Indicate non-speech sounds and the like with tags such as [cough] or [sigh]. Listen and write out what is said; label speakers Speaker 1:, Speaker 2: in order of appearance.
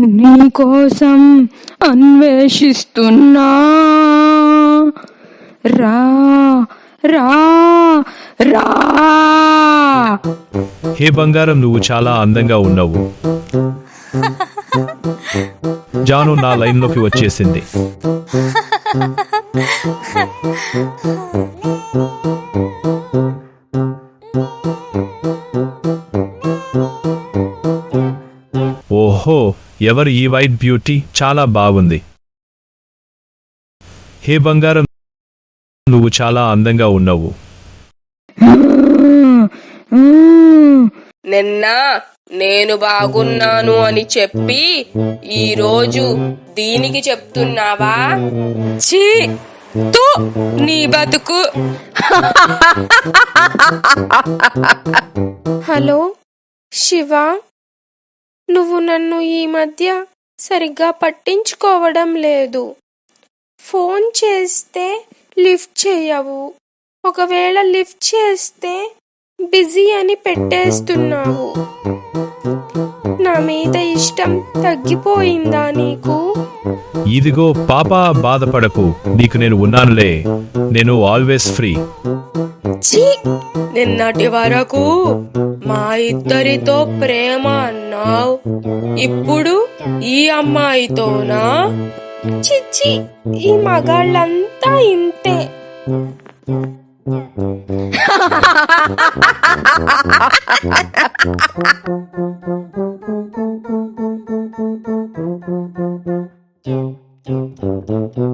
Speaker 1: నీకోసం అన్వేషిస్తున్నా. రా రా రా.
Speaker 2: హే బంగారం నువ్వు చాలా అందంగా ఉన్నావు. జాను నా లైన్లోకి వచ్చేసింది. ఓహో ఎవరు ఈ వైట్ బ్యూటీ? చాలా బాగుంది. హే బంగారం నువ్వు చాలా అందంగా ఉన్నావు.
Speaker 3: నిన్న నేను బాగున్నాను అని చెప్పి ఈరోజు దీనికి చెప్తున్నావా? ఛీ! తు! నీ బతుకు! హలో శివ? నువ్వు నన్ను ఈ మధ్య సరిగ్గా పట్టించుకోవడం లేదు. ఫోన్ చేస్తే లిఫ్ట్ చేయవు. ఒకవేళ లిఫ్ట్ చేస్తే బిజీ అని పెట్టేస్తున్నావు. నా మీద ఇష్టం తగ్గిపోయిందా నీకు?
Speaker 2: ఇదిగో పాపా బాధపడకు. నీకు నేను ఉన్నానులే. నేను ఆల్వేస్ ఫ్రీ.
Speaker 3: ఛీ! నిన్నటి వరకు మా ఇద్దరితో ప్రేమ అన్నావు ఇప్పుడు ఈ అమ్మాయితోనా చిచ్చి ఈ మగాళ్ళంతా ఇంతే Thank [laughs] you.